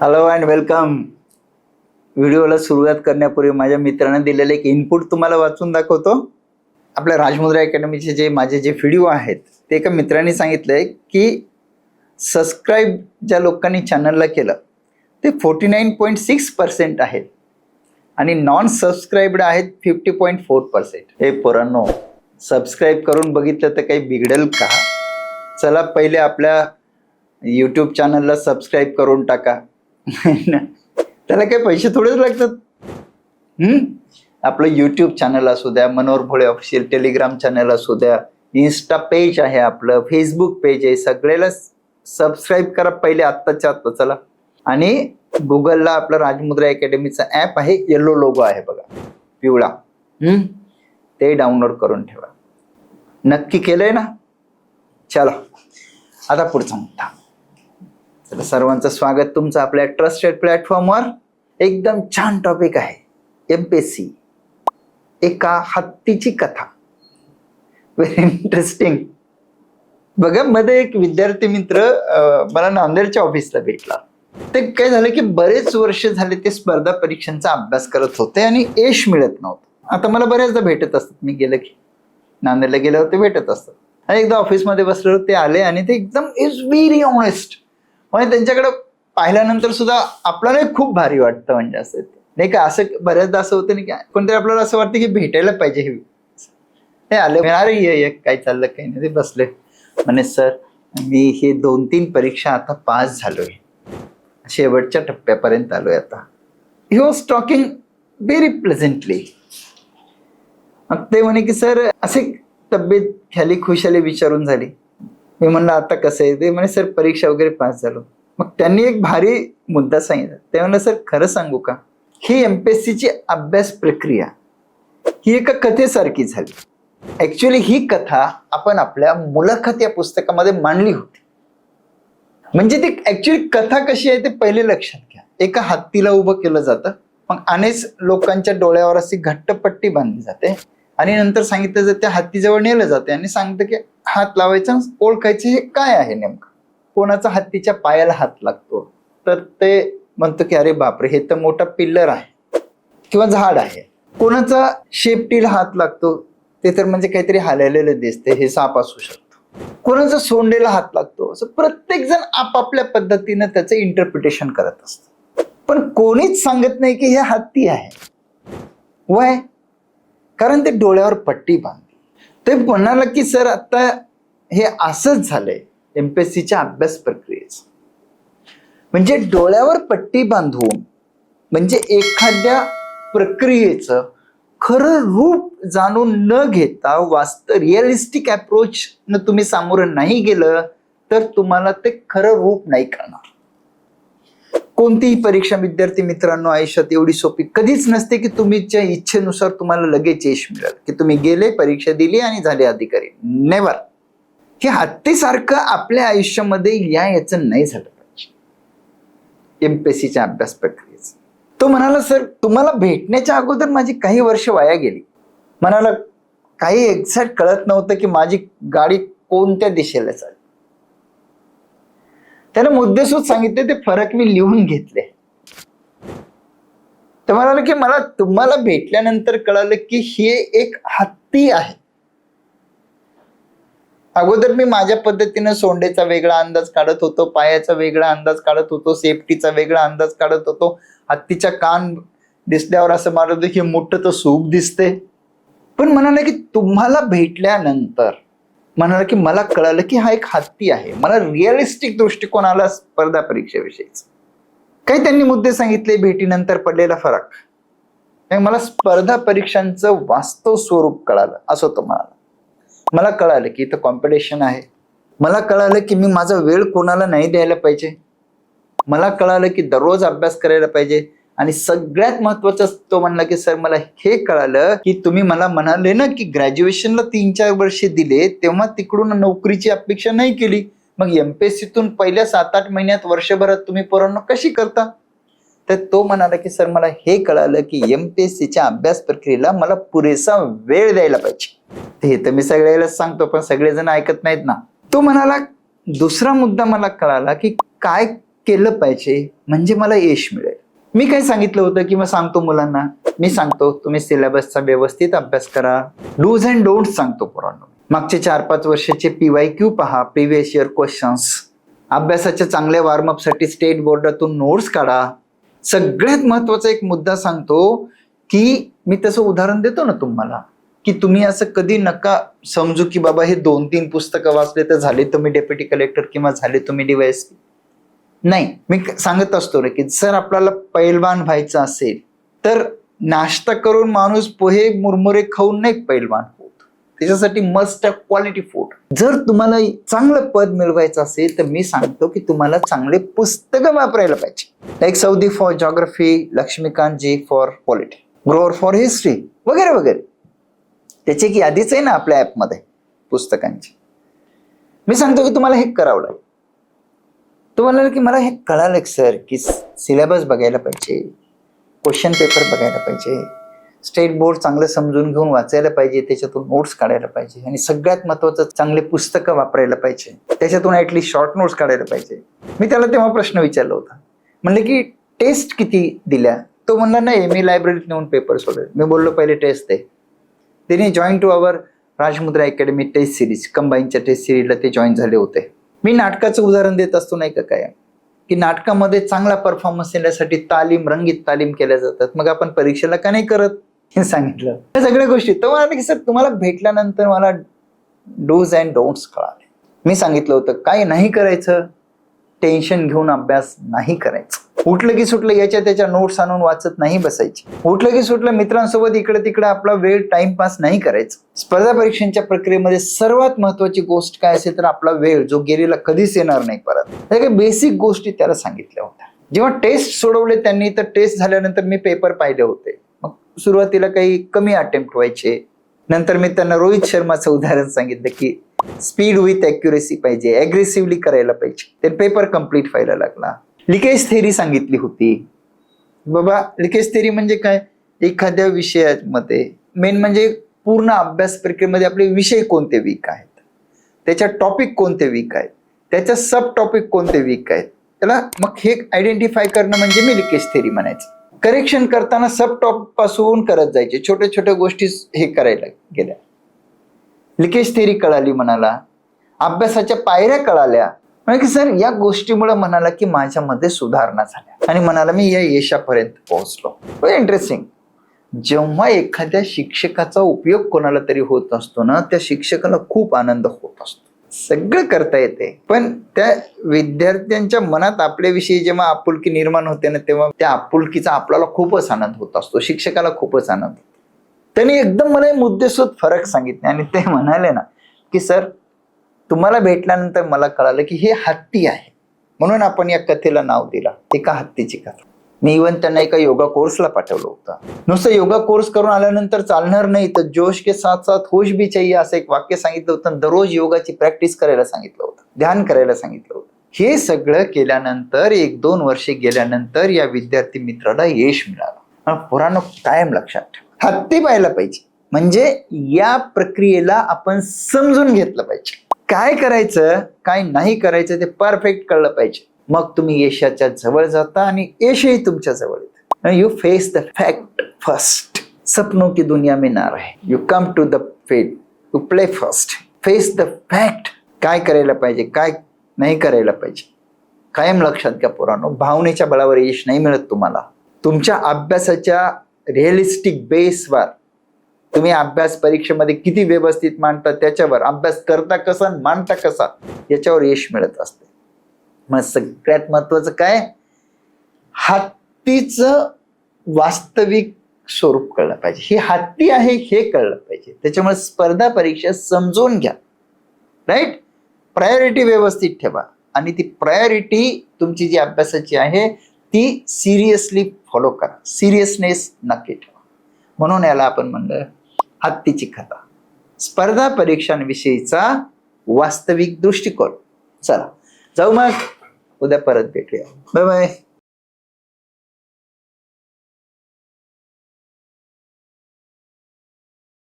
Hello and welcome व्हिडिओला सुरुवात करण्यापूर्वी माझ्या मित्राने दिलेले एक इनपुट तुम्हाला वाचून दाखवतो. आपल्या राजमुद्रा अकॅडमीचे जे माझे जे व्हिडिओ आहेत ते एका मित्राने सांगितलंय की सबस्क्राईब ज्या लोकांनी चॅनलला केलं ते forty nine point six percent आहेत. आणि नॉन सबस्क्राईब्ड आहेत फिफ्टी पॉईंट फोर पर्सेंट हे पोरांनो सबस्क्राईब करून बघितलं तर काही बिघडेल का? चला पहिले आपल्या यूट्यूब चॅनलला सबस्क्राईब करून टाका. त्याला काही पैसे थोडेच लागतात. हम्म? आपलं यूट्यूब चॅनल असू द्या Manohar Bhole official telegram channel असू द्या इन्स्टा पेज आहे आपलं फेसबुक पेज आहे. सगळ्याला सबस्क्राईब करा पहिले आत्ताच्या आत्ता चला. आणि गुगलला आपलं राजमुद्रा अकॅडमीचा ॲप आहे येलो लोगो आहे बघा पिवळा. हम्म? ते डाउनलोड करून ठेवा. नक्की केलंय ना? चला. आता पुढचा मुद्दा. तर सर्वांचं स्वागत तुमचं आपल्या ट्रस्टेड प्लॅटफॉर्मवर एकदम छान टॉपिक आहे. एम पी सी एका हत्तीची कथा. व्हेरी इंटरेस्टिंग बघा मध्ये एक विद्यार्थी मित्र मला नांदेडच्या ऑफिसला भेटला. ते काय झालं की बरेच वर्ष झाले ते स्पर्धा परीक्षांचा अभ्यास करत होते आणि यश मिळत नव्हतं. आता मला बऱ्याचदा भेटत असतात. मी गेलं की नांदेडला गेल्यावर ते भेटत असतात. आणि एकदा ऑफिसमध्ये बसलो ते आले आणि ते एकदम इज व्हेरी ऑनेस्ट म्हणजे त्यांच्याकडे पाहिल्यानंतर सुद्धा आपल्याला खूप भारी वाटतं म्हणजे असं नाही का असं बऱ्याचदा असं होतं नाही की कोणतरी आपल्याला असं वाटतं की भेटायला पाहिजे हे. हे आलं अरे ये काय चाललं काही नाही ते बसले. म्हणे सर मी हे दोन तीन परीक्षा आता पास झालोय. शेवटच्या टप्प्यापर्यंत आलोय आता. He was talking very pleasantly मग ते म्हणे की सर असे तब्येत खाली खुशाली विचारून झाली. मी म्हणलं आता कसं आहे? ते म्हणे सर परीक्षा वगैरे पास झालो. मग त्यांनी एक भारी मुद्दा सांगितला. ते म्हणलं सर खरं सांगू का? ही एमपीएससीची अभ्यास प्रक्रिया ही एका कथेसारखी झाली. ऍक्च्युली ही कथा आपण आपल्या मुलाखत या पुस्तकामध्ये मांडली होती. म्हणजे ती ऍक्च्युली कथा कशी आहे ते पहिले लक्षात घ्या. एका हत्तीला उभं केलं जातं मग अनेक लोकांच्या डोळ्यावर अशी घट्टपट्टी बांधली जाते. आणि नंतर सांगितलं जातं त्या हत्तीजवळ नेलं जाते आणि सांगतं की हात लावायचा ओळखायचं हे काय आहे नेमकं? कोणाचा हत्तीच्या पायाला हात लागतो? तर ते म्हणतो की अरे बापरे हे तर मोठा पिल्लर आहे किंवा झाड आहे. कोणाचा शेपटीला हात लागतो? ते तर म्हणजे काहीतरी हाललेलं दिसते हे साप असू शकतो. कोणाचा सोंडेला हात लागतो? असं प्रत्येक जण आपापल्या पद्धतीनं त्याचं इंटरप्रिटेशन करत असतं. पण कोणीच सांगत नाही की हे हत्ती आहे. वय कारण ते डोळ्यावर पट्टी बांधली. ते म्हणाला की सर आता हे असंच झालंय. एमपीएससीच्या अभ्यास प्रक्रियेच. म्हणजे डोळ्यावर पट्टी बांधून म्हणजे एखाद्या प्रक्रियेचं खरं रूप जाणून न घेता वास्त रिअलिस्टिक अप्रोच न तुम्ही सामोरं नाही गेलं तर तुम्हाला ते खरं रूप नाही करणार. कोणतीही परीक्षा विद्यार्थी मित्रांनो आयुष्यात एवढी सोपी कधीच नसते की तुमच्या इच्छेनुसार तुम्हाला लगेच यश मिळेल. की तुम्ही गेले परीक्षा दिली आणि झाले अधिकारी. नेवर हे हत्तीसारखं आपल्या आयुष्यामध्ये या याचं नाही झालं पाहिजे. एमपीएससीच्या अभ्यास प्रक्रियेचं. तो म्हणाला सर तुम्हाला भेटण्याच्या अगोदर माझी काही वर्ष वाया गेली. म्हणाला काही एक्झॅक्ट कळत नव्हतं की माझी गाडी कोणत्या दिशेला चालली. त्याने मुद्देसूद सांगितले ते फरक मी लिहून घेतले. तर म्हणाला की मला तुम्हाला भेटल्यानंतर कळालं की हे एक हत्ती आहे. अगोदर मी माझ्या पद्धतीनं सोंडेचा वेगळा अंदाज काढत होतो पायाचा वेगळा अंदाज काढत होतो सेफ्टीचा वेगळा अंदाज काढत होतो. हत्तीच्या कान दिसल्यावर असं मारत होतं की मोठं तर सूप दिसते पण म्हणाले की तुम्हाला भेटल्यानंतर म्हणाला की मला कळालं की हा एक हत्ती आहे. मला रिअलिस्टिक दृष्टिकोन आला स्पर्धा परीक्षेविषयीच. काही त्यांनी मुद्दे सांगितले भेटीनंतर पडलेला फरक. आणि मला स्पर्धा परीक्षांचं वास्तव स्वरूप कळालं असं तो म्हणाला. मला कळालं की इथं कॉम्पिटिशन आहे. मला कळालं की मी माझा वेळ कोणाला नाही द्यायला पाहिजे. मला कळालं की दररोज अभ्यास करायला पाहिजे. आणि सगळ्यात महत्वाचं तो म्हणला की सर मला हे कळालं की तुम्ही मला म्हणाले ना की ग्रॅज्युएशनला तीन चार वर्षे दिले तेव्हा तिकडून नोकरीची अपेक्षा नाही केली. मग एमपीएससीतून पहिल्या सात आठ महिन्यात वर्षभरात तुम्ही पोरांना कशी करता? तर तो म्हणाला की सर मला हे कळालं की एमपीएससीच्या अभ्यास प्रक्रियेला मला पुरेसा वेळ द्यायला पाहिजे. हे तर मी सगळ्याला सांगतो पण सगळेजण ऐकत नाहीत ना. तो म्हणाला दुसरा मुद्दा मला कळाला की काय केलं पाहिजे? म्हणजे मला यश मिळेल. मी काय सांगितलं होतं किंवा सांगतो मुलांना. मी सांगतो तुम्ही सिलेबसचा व्यवस्थित अभ्यास करा. डूज अँड डोंट सांगतो पोरांनो. मागचे चार पाच वर्षाचे पीवाय क्यू पहा प्रिव्हियस इयर क्वेश्चन्स अभ्यासाच्या चांगल्या वॉर्मअपसाठी स्टेट बोर्डातून नोट्स काढा. सगळ्यात महत्त्वाचा एक मुद्दा सांगतो की मी तसं उदाहरण देतो ना तुम्हाला की तुम्ही असं कधी नका समजू की बाबा हे दोन तीन पुस्तकं वाचले तर झाले तुम्ही डेप्युटी कलेक्टर किंवा झाले तुम्ही डीवायएसपी नाही मी सांगत असतो रे की जर आपल्याला पैलवान व्हायचं असेल तर नाश्ता करून माणूस पोहे मुरमुरे खाऊन नाही पैलवान होत. त्याच्यासाठी मस्ट क्वालिटी फूड जर तुम्हाला चांगलं पद मिळवायचं असेल तर मी सांगतो की तुम्हाला चांगले पुस्तकं वापरायला पाहिजे. Like Saudi for geography Laxmikant ji for polity Grover for history वगैरे वगैरे. त्याची एक यादीच आहे ना आपल्या ॲपमध्ये पुस्तकांची. मी सांगतो की तुम्हाला हे करावं लागेल. तो म्हणाला की मला हे कळालं सर की सिलेबस बघायला पाहिजे क्वेश्चन पेपर बघायला पाहिजे स्टेट बोर्ड चांगलं समजून घेऊन वाचायला पाहिजे त्याच्यातून नोट्स काढायला पाहिजे आणि सगळ्यात महत्वाचं चांगले पुस्तकं वापरायला पाहिजे त्याच्यातून ॲटलीस्ट शॉर्ट नोट्स काढायला पाहिजे. मी त्याला तेव्हा प्रश्न विचारला होता. म्हणले की टेस्ट किती दिल्या? तो म्हणला नाही मी लायब्ररीत नेऊन पेपर सोडेल. मी बोललो पहिले टेस्ट दे. त्यांनी join to our Rajmudra academy test series कंबाईनच्या test सिरीजला ते जॉईन झाले होते. मी नाटकाचं उदाहरण देत असतो नाही का काय की नाटकामध्ये चांगला परफॉर्मन्स येण्यासाठी तालीम रंगीत तालीम केल्या जातात. मग आपण परीक्षेला का नाही करत? हे सांगितलं. या सगळ्या गोष्टी. तर मला की सर तुम्हाला भेटल्यानंतर मला डोज अँड डोंट्स कळाले. मी सांगितलं होतं काय नाही करायचं. टेन्शन घेऊन अभ्यास नाही करायचं. उठलं की सुटलं याच्या त्याच्या नोट्स आणून वाचत नाही बसायचे. उठलं की सुटलं मित्रांसोबत इकडे तिकडे आपला वेळ टाइमपास नाही करायचा. स्पर्धा परीक्षांच्या प्रक्रियेमध्ये सर्वात महत्वाची गोष्ट काय असेल तर आपला वेळ जो गेलेला कधीच येणार नाही परत. त्या काही बेसिक गोष्टी त्याला सांगितल्या होत्या. जेव्हा टेस्ट सोडवले त्यांनी तर टेस्ट झाल्यानंतर मी पेपर पाहिले होते. मग सुरुवातीला काही कमी अटेम्प्ट व्हायचे. नंतर मी त्यांना रोहित शर्माचं उदाहरण सांगितलं की स्पीड विथ अॅक्युरेसी पाहिजे अग्रेसिव्हली करायला पाहिजे. ते पेपर कंप्लीट व्हायला लागला. लिकेज थेरी सांगितली होती. बाबा लिकेज थेरी म्हणजे काय? एखाद्या विषयामध्ये मेन म्हणजे पूर्ण अभ्यास प्रक्रियेमध्ये आपले विषय कोणते वीक आहेत? त्याच्या टॉपिक कोणते वीक आहेत? त्याच्या सब टॉपिक कोणते वीक आहेत? त्याला मग हे आयडेंटिफाय करणं म्हणजे मी लिकेज थेरी म्हणायचं. करेक्शन करताना सब टॉपपासून करत जायचे. छोट्या छोट्या गोष्टी हे करायला गेल्या. लिकेज थेरी कळाली म्हणाला अभ्यासाच्या पायऱ्या कळाल्या. म्हणजे की सर या गोष्टीमुळे म्हणाला की माझ्यामध्ये सुधारणा झाल्या. आणि म्हणाला मी या यशापर्यंत पोहोचलो. इंटरेस्टिंग जेव्हा एखाद्या शिक्षकाचा उपयोग कोणाला तरी होत असतो ना त्या शिक्षकाला खूप आनंद होत असतो. सगळं करता येते. पण त्या विद्यार्थ्यांच्या मनात आपल्याविषयी जेव्हा आपुलकी निर्माण होते ना तेव्हा त्या आपुलकीचा आपल्याला खूपच आनंद होत असतो. शिक्षकाला खूपच आनंद होतो. त्यांनी एकदम मला मुद्देसूद फरक सांगितले. आणि ते म्हणाले ना की सर तुम्हाला भेटल्यानंतर मला कळालं की हे हत्ती आहे. म्हणून आपण या कथेला नाव दिला. एका हत्तीची कथा. मी इवन त्यांना एका योगा कोर्सला पाठवलं होतं. नुसतं योगा कोर्स करून आल्यानंतर चालणार नाही तर जोश के साथ साथ होश भी चाहिए असं एक वाक्य सांगितलं होतं दररोज योगाची प्रॅक्टिस करायला सांगितलं होतं. ध्यान करायला सांगितलं होतं. हे सगळं केल्यानंतर एक दोन वर्षे गेल्यानंतर या विद्यार्थी मित्राला यश मिळालं. पुराण कायम लक्षात ठेवा. हत्ती पाहायला पाहिजे. म्हणजे या प्रक्रियेला आपण समजून घेतलं पाहिजे. काय करायचं काय नाही करायचं ते परफेक्ट कळलं पाहिजे. मग तुम्ही यशाच्या जवळ जाता आणि यशही तुमच्या जवळ येतं. You face the fact first सपनों की दुनिया में आहे you come to the fate you play first face the fact काय करायला पाहिजे काय नाही करायला पाहिजे. कायम लक्षात घ्या पोरांनो भावनेच्या बळावर यश नाही मिळत तुम्हाला. तुमच्या अभ्यासाच्या रिअलिस्टिक बेसवर तुम्ही अभ्यास परीक्षेमध्ये किती व्यवस्थित मांडता त्याच्यावर अभ्यास करता कसा आणि मांडता कसा याच्यावर यश मिळत असते. मग सगळ्यात महत्वाचं काय? हत्तीचं वास्तविक स्वरूप कळलं पाहिजे. ही हत्ती आहे हे कळलं पाहिजे. त्याच्यामुळे स्पर्धा परीक्षा समजून घ्या. राईट प्रायोरिटी व्यवस्थित ठेवा. आणि ती प्रायोरिटी तुमची जी अभ्यासाची आहे ती सिरियसली फॉलो करा. सिरियसनेस नक्की ठेवा. म्हणून याला आपण म्हणलं हत्तीची कथा. स्पर्धा परीक्षांविषयीचा वास्तविक दृष्टिकोन. चला जाऊ मग. उद्या परत भेटूया. Bye bye